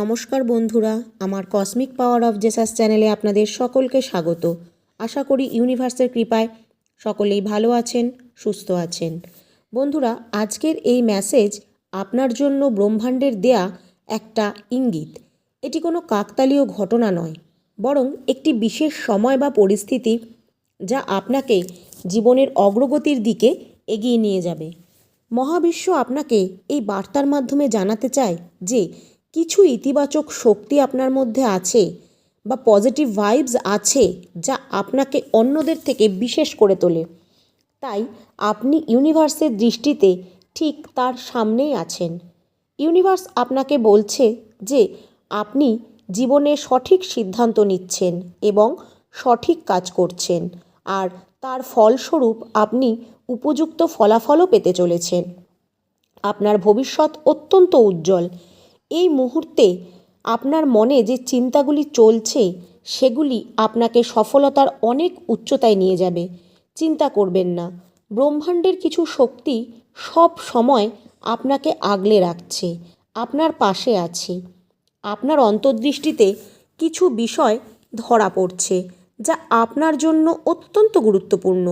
নমস্কার বন্ধুরা, আমার কসমিক পাওয়ার অফ জেসাস চ্যানেলে আপনাদের সকলকে স্বাগত। আশা করি ইউনিভার্সের কৃপায় সকলেই ভালো আছেন, সুস্থ আছেন। বন্ধুরা, আজকের এই মেসেজ আপনার জন্য ব্রহ্মাণ্ডের দেয়া একটা ইঙ্গিত। এটি কোনো কাকতালীয় ঘটনা নয়, বরং একটি বিশেষ সময় বা পরিস্থিতি যা আপনাকে জীবনের অগ্রগতির দিকে এগিয়ে নিয়ে যাবে। মহাবিশ্ব আপনাকে এই বার্তার মাধ্যমে জানাতে চায় যে কিছু ইতিবাচক শক্তি আপনার মধ্যে আছে বা পজিটিভ ভাইবস আছে যা আপনাকে অন্যদের থেকে বিশেষ করে তোলে। তাই আপনি ইউনিভার্সের দৃষ্টিতে ঠিক তার সামনেই আছেন। ইউনিভার্স আপনাকে বলছে যে আপনি জীবনে সঠিক সিদ্ধান্ত নিচ্ছেন এবং সঠিক কাজ করছেন আর তার ফলস্বরূপ আপনি উপযুক্ত ফলাফলও পেতে চলেছেন। আপনার ভবিষ্যৎ অত্যন্ত উজ্জ্বল এই মুহূর্তে আপনার মনে যে চিন্তাগুলি চলছে, সেগুলি আপনাকে সফলতার অনেক উচ্চতায় নিয়ে যাবে। চিন্তা করবেন না। ব্রহ্মাণ্ডের কিছু শক্তি সব সময় আপনাকে আগলে রাখছে, আপনার পাশে আছে। আপনার অন্তর্দৃষ্টিতে কিছু বিষয় ধরা পড়ছে, যা আপনার জন্য অত্যন্ত গুরুত্বপূর্ণ।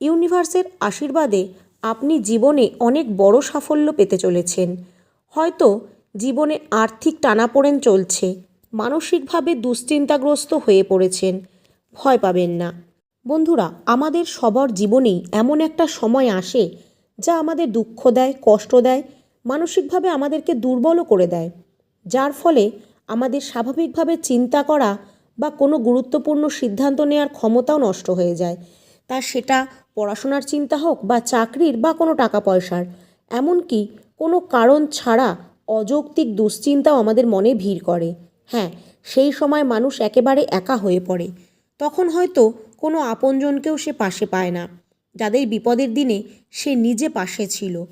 ইউনিভার্সের আশীর্বাদে আপনি জীবনে অনেক বড় সাফল্য পেতে চলেছেন। হয়তো জীবনে আর্থিক টানাপোড়েন চলছে। মানসিকভাবে দুশ্চিন্তাগ্রস্ত হয়ে পড়েছেন। ভয় পাবেন না। বন্ধুরা, আমাদের সবার জীবনেই এমন একটা সময় আসে যা আমাদের দুঃখ দেয়, কষ্ট দেয়, মানসিকভাবে আমাদেরকে দুর্বলও করে দেয়। যার ফলে আমাদের স্বাভাবিকভাবে চিন্তা করা বা কোনো গুরুত্বপূর্ণ সিদ্ধান্ত নেওয়ার ক্ষমতাও নষ্ট হয়ে যায়। তা সেটা পড়াশোনার চিন্তা হোক বা চাকরির বা কোনো টাকা পয়সার। এমনকি কোনো কারণ ছাড়া অযৌক্তিক দুশ্চিন্তাও আমাদের মনে ভিড় করে। হ্যাঁ সেই সময় মানুষ একেবারে একা হয়ে পড়ে। তখন হয়তো কোনো আপনজনকেও সে পাশে পায় না। যাদের বিপদের দিনে সে নিজে পাশে ছিল।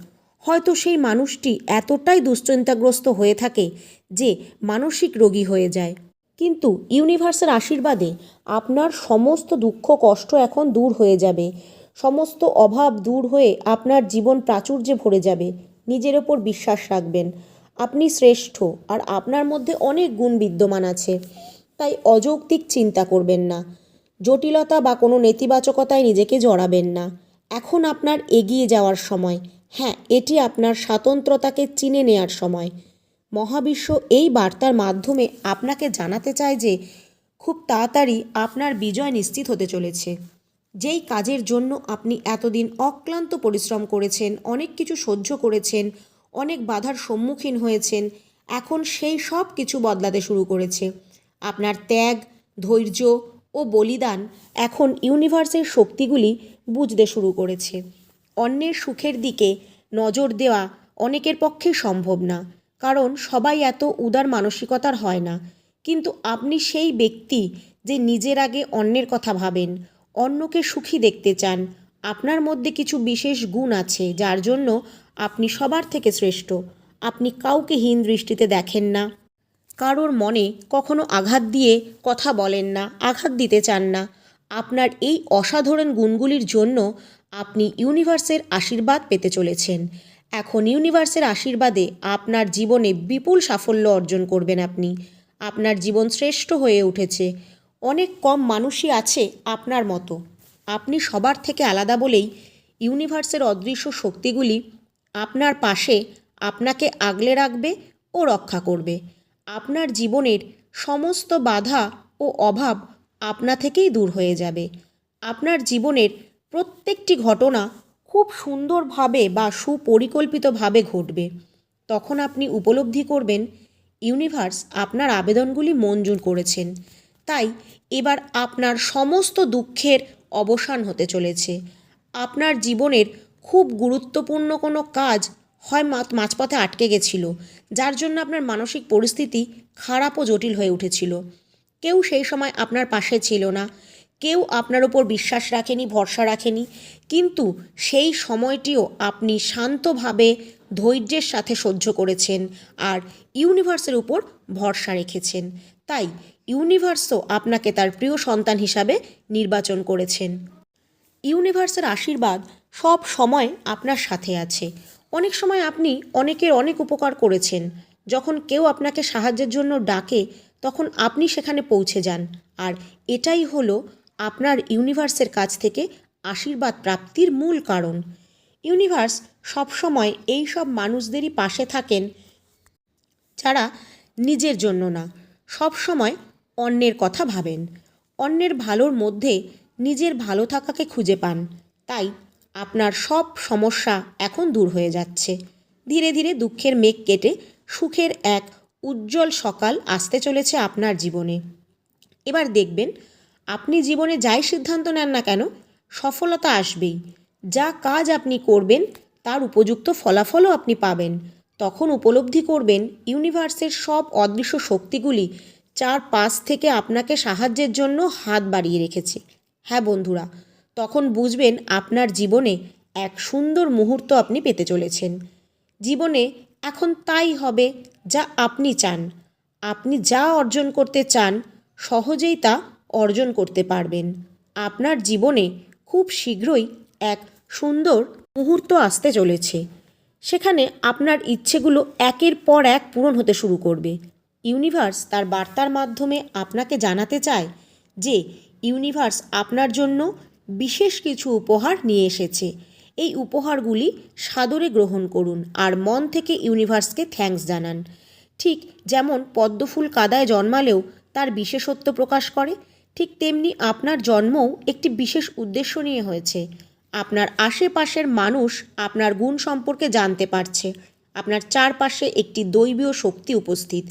হয়তো সেই মানুষটি এতটাই দুশ্চিন্তাগ্রস্ত হয়ে থাকে যে মানসিক রোগী হয়ে যায়। কিন্তু ইউনিভার্সের আশীর্বাদে আপনার সমস্ত দুঃখ, কষ্ট এখন দূর হয়ে যাবে। সমস্ত অভাব দূর হয়ে আপনার জীবন প্রাচুর্যে ভরে যাবে। নিজের ওপর বিশ্বাস রাখবেন। আপনি শ্রেষ্ঠ আর আপনার মধ্যে অনেক গুণ বিদ্যমান আছে। তাই অযৌক্তিক চিন্তা করবেন না। জটিলতা বা কোনো নেতিবাচকতায় নিজেকে জড়াবেন না। এখন আপনার এগিয়ে যাওয়ার সময়। হ্যাঁ এটি আপনার স্বাতন্ত্রতাকে চিনে নেয়ার সময়। মহাবিশ্ব এই বার্তার মাধ্যমে আপনাকে জানাতে চায় যে, খুব তাড়াতাড়ি আপনার বিজয় নিশ্চিত হতে চলেছে। যেই কাজের জন্য আপনি এতদিন অক্লান্ত পরিশ্রম করেছেন, অনেক কিছু সহ্য করেছেন অনেক বাধার সম্মুখীন হয়েছেন। এখন সেই সব কিছু বদলাতে শুরু করেছে। আপনার ত্যাগ, ধৈর্য ও বলিদান এখন ইউনিভার্সের শক্তিগুলি বুঝতে শুরু করেছে। অন্যের সুখের দিকে নজর দেওয়া অনেকের পক্ষে সম্ভব না, কারণ সবাই এত উদার মানসিকতার হয় না। কিন্তু আপনি সেই ব্যক্তি যে নিজের আগে অন্যের কথা ভাবেন, অন্যকে সুখী দেখতে চান, আপনার মধ্যে কিছু বিশেষ গুণ আছে যার জন্য আপনি সবার থেকে শ্রেষ্ঠ। আপনি কাউকে হীন দৃষ্টিতে দেখেন না। কারোর মনে কখনো আঘাত দিয়ে কথা বলেন না, আঘাত দিতে চান না। আপনার এই অসাধারণ গুণগুলির জন্য আপনি ইউনিভার্সের আশীর্বাদ পেতে চলেছেন। এখন ইউনিভার্সের আশীর্বাদে আপনার জীবনে বিপুল সাফল্য অর্জন করবেন আপনি। আপনার জীবন শ্রেষ্ঠ হয়ে উঠেছে। অনেক কম মানুষই আছে আপনার মতো। আপনি সবার থেকে আলাদা বলেই ইউনিভার্সের অদৃশ্য শক্তিগুলি আপনার পাশে আপনাকে আগলে রাখবে ও রক্ষা করবে। আপনার জীবনের সমস্ত বাধা ও অভাব আপনা থেকেই দূর হয়ে যাবে। আপনার জীবনের প্রত্যেকটি ঘটনা খুব সুন্দরভাবে বা সুপরিকল্পিতভাবে ঘটবে। তখন আপনি উপলব্ধি করবেন, ইউনিভার্স আপনার আবেদনগুলি মঞ্জুর করেছেন। তাই এবার আপনার সমস্ত দুঃখের অবসান হতে চলেছে। আপনার জীবনের খুব গুরুত্বপূর্ণ কোনো কাজ হয় মাঝপথে আটকে গেছিল, যার জন্য আপনার মানসিক পরিস্থিতি খারাপ ও জটিল হয়ে উঠেছিল। কেউ সেই সময় আপনার পাশে ছিল না, কেউ আপনার উপর বিশ্বাস রাখেনি, ভরসা রাখেনি, কিন্তু সেই সময়টিও আপনি শান্তভাবে ধৈর্যের সাথে সহ্য করেছেন আর ইউনিভার্সের উপর ভরসা রেখেছেন। তাই ইউনিভার্সও আপনাকে তার প্রিয় সন্তান হিসাবে নির্বাচন করেছেন। ইউনিভার্সের আশীর্বাদ সব সময় আপনার সাথে আছে। অনেক সময় আপনি অনেকের অনেক উপকার করেছেন। যখন কেউ আপনাকে সাহায্যের জন্য ডাকে, তখন আপনি সেখানে পৌঁছে যান। আর এটাই হলো আপনার ইউনিভার্সের কাছ থেকে আশীর্বাদ প্রাপ্তির মূল কারণ। ইউনিভার্স সবসময় এই সব মানুষদেরই পাশে থাকেন যারা নিজের জন্য না। সব সময় অন্যের কথা ভাবেন। অন্যের ভালোর মধ্যে নিজের ভালো থাকাকে খুঁজে পান। তাই আপনার সব সমস্যা এখন দূর হয়ে যাচ্ছে। ধীরে ধীরে দুঃখের মেঘ কেটে সুখের এক উজ্জ্বল সকাল আসতে চলেছে আপনার জীবনে। এবার দেখবেন, আপনি জীবনে যাই সিদ্ধান্ত নেন না কেন, সফলতা আসবেই। যা কাজ আপনি করবেন, তার উপযুক্ত ফলাফলও আপনি পাবেন। তখন উপলব্ধি করবেন, ইউনিভার্সের সব অদৃশ্য শক্তিগুলি চার পাশ থেকে আপনাকে সাহায্যের জন্য হাত বাড়িয়ে রেখেছে। হ্যাঁ বন্ধুরা, তখন বুঝবেন আপনার জীবনে এক সুন্দর মুহূর্ত আপনি পেতে চলেছেন। জীবনে এখন তাই হবে যা আপনি চান। আপনি যা অর্জন করতে চান, সহজেই তা অর্জন করতে পারবেন। আপনার জীবনে খুব শীঘ্রই এক সুন্দর মুহূর্ত আসতে চলেছে। সেখানে আপনার ইচ্ছেগুলো একের পর এক পূরণ হতে শুরু করবে। ইউনিভার্স তার বার্তার মাধ্যমে আপনাকে জানাতে চায় যে ইউনিভার্স আপনার জন্য বিশেষ কিছু উপহার নিয়ে এসেছে। এই উপহারগুলি সাদরে গ্রহণ করুন আর মন থেকে ইউনিভার্সকে থ্যাঙ্কস জানান। ঠিক যেমন পদ্মফুল কাদায় জন্মালেও তার বিশেষত্ব প্রকাশ করে, ঠিক তেমনি আপনার জন্মও একটি বিশেষ উদ্দেশ্য নিয়ে হয়েছে। আপনার আশেপাশের মানুষ আপনার গুণ সম্পর্কে জানতে পারছে। আপনার চারপাশে একটি দৈবীয় শক্তি উপস্থিত,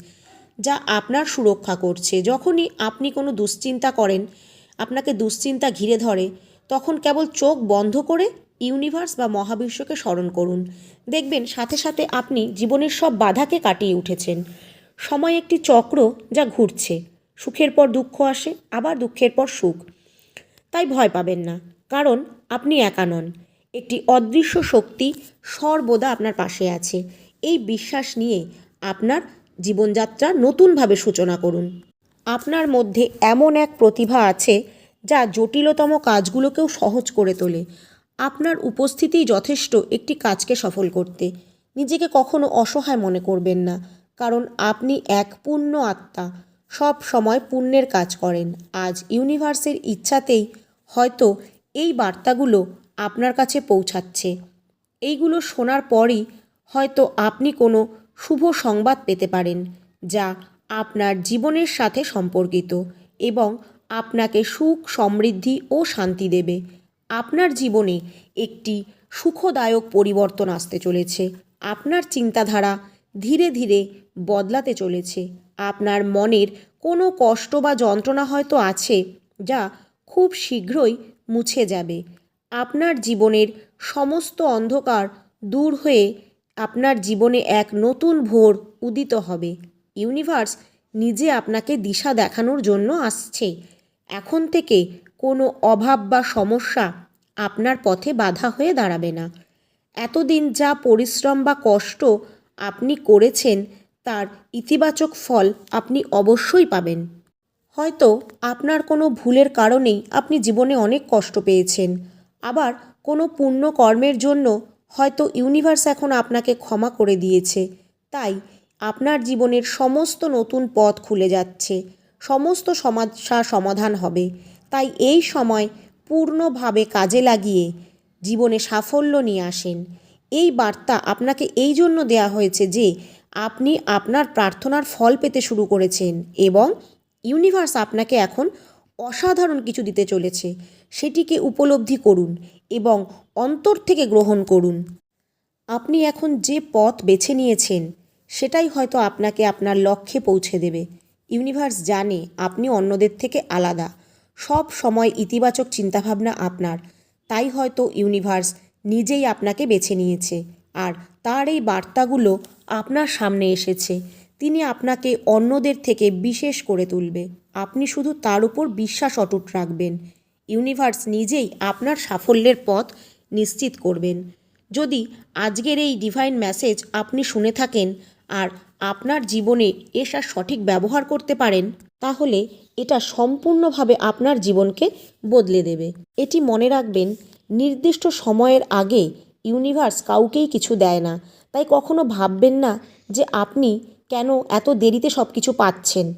যা আপনার সুরক্ষা করছে। যখনই আপনি কোনো দুশ্চিন্তা করেন আপনাকে দুশ্চিন্তা ঘিরে ধরে, তখন কেবল চোখ বন্ধ করে ইউনিভার্স বা মহাবিশ্বকে স্মরণ করুন। দেখবেন সাথে সাথে আপনি জীবনের সব বাধাকে কাটিয়ে উঠেছেন। সময় একটি চক্র যা ঘুরছে। সুখের পর দুঃখ আসে, আবার দুঃখের পর সুখ। তাই ভয় পাবেন না, কারণ আপনি একা নন। একটি অদৃশ্য শক্তি সর্বদা আপনার পাশে আছে। এই বিশ্বাস নিয়ে আপনার জীবনযাত্রা নতুনভাবে সূচনা করুন। আপনার মধ্যে এমন এক প্রতিভা আছে যা জটিলতম কাজগুলোকেও সহজ করে তোলে। আপনার উপস্থিতিই যথেষ্ট একটি কাজকে সফল করতে। নিজেকে কখনো অসহায় মনে করবেন না, কারণ আপনি এক পূর্ণ আত্মা। সব সময় পুণ্যের কাজ করেন। আজ ইউনিভার্সের ইচ্ছাতেই হয়তো এই বার্তাগুলো আপনার কাছে পৌঁছাচ্ছে। এইগুলো শোনার পরই হয়তো আপনি কোনো শুভ সংবাদ পেতে পারেন, যা আপনার জীবনের সাথে সম্পর্কিত এবং আপনাকে সুখ, সমৃদ্ধি ও শান্তি দেবে। আপনার জীবনে একটি সুখদায়ক পরিবর্তন আসতে চলেছে। আপনার চিন্তাধারা ধীরে ধীরে বদলাতে চলেছে। আপনার মনের কোনো কষ্ট বা যন্ত্রণা হয়তো আছে যা খুব শীঘ্রই মুছে যাবে। আপনার জীবনের সমস্ত অন্ধকার দূর হয়ে আপনার জীবনে এক নতুন ভোর উদিত হবে। ইউনিভার্স নিজে আপনাকে দিশা দেখানোর জন্য আসছে। এখন থেকে কোনো অভাব বা সমস্যা আপনার পথে বাধা হয়ে দাঁড়াবে না। এতদিন যা পরিশ্রম বা কষ্ট আপনি করেছেন, তার ইতিবাচক ফল আপনি অবশ্যই পাবেন। হয়তো আপনার কোনো ভুলের কারণেই আপনি জীবনে অনেক কষ্ট পেয়েছেন। আবার কোনো পুণ্য কর্মের জন্য হয়তো ইউনিভার্স এখন আপনাকে ক্ষমা করে দিয়েছে। তাই আপনার জীবনের সমস্ত নতুন পথ খুলে যাচ্ছে, সমস্ত সমস্যা সমাধান হবে। তাই এই সময় পূর্ণভাবে কাজে লাগিয়ে জীবনে সাফল্য নিয়ে আসেন। এই বার্তা আপনাকে এই জন্য দেয়া হয়েছে যে, আপনি আপনার প্রার্থনার ফল পেতে শুরু করেছেন এবং ইউনিভার্স আপনাকে এখন অসাধারণ কিছু দিতে চলেছে। সেটিকে উপলব্ধি করুন এবং অন্তর থেকে গ্রহণ করুন। আপনি এখন যে পথ বেছে নিয়েছেন সেটাই হয়তো আপনাকে আপনার লক্ষ্যে পৌঁছে দেবে। ইউনিভার্স জানে আপনি অন্যদের থেকে আলাদা। সব সময় ইতিবাচক চিন্তাভাবনা আপনার। তাই হয়তো ইউনিভার্স নিজেই আপনাকে বেছে নিয়েছে। আর তার এই বার্তাগুলো আপনার সামনে এসেছে। তিনি আপনাকে অন্যদের থেকে বিশেষ করে তুলবে। আপনি শুধু তার উপর বিশ্বাস অটুট রাখবেন। ইউনিভার্স নিজেই আপনার সাফল্যের পথ নিশ্চিত করবেন। যদি আজকের এই ডিভাইন মেসেজ আপনি শুনে থাকেন আর আপনার জীবনে এসার সঠিক ব্যবহার করতে পারেন, তাহলে এটা সম্পূর্ণভাবে আপনার জীবনকে বদলে দেবে। এটি মনে রাখবেন, নির্দিষ্ট সময়ের আগে ইউনিভার্স কাউকেই কিছু দেয় না। তাই কখনো ভাববেন না যে আপনি কেন এত দেরিতে সব কিছু পাচ্ছেন।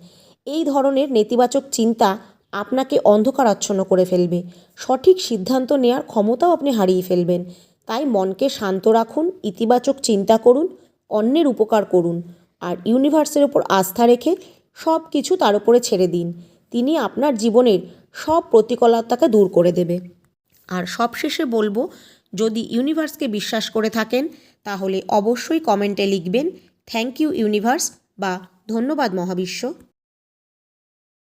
এই ধরনের নেতিবাচক চিন্তা আপনাকে অন্ধকারাচ্ছন্ন করে ফেলবে। সঠিক সিদ্ধান্ত নেওয়ার ক্ষমতাও আপনি হারিয়ে ফেলবেন। তাই মনকে শান্ত রাখুন, ইতিবাচক চিন্তা করুন অন্যের উপকার করুন আর ইউনিভার্সের ওপর আস্থা রেখে সব কিছু তার উপরে ছেড়ে দিন। তিনি আপনার জীবনের সব প্রতিকূলতাকে দূর করে দেবে। আর সবশেষে বলব, যদি ইউনিভার্সকে বিশ্বাস করে থাকেন, তাহলে অবশ্যই কমেন্টে লিখবেন থ্যাংক ইউ ইউনিভার্স বা ধন্যবাদ মহাবিশ্ব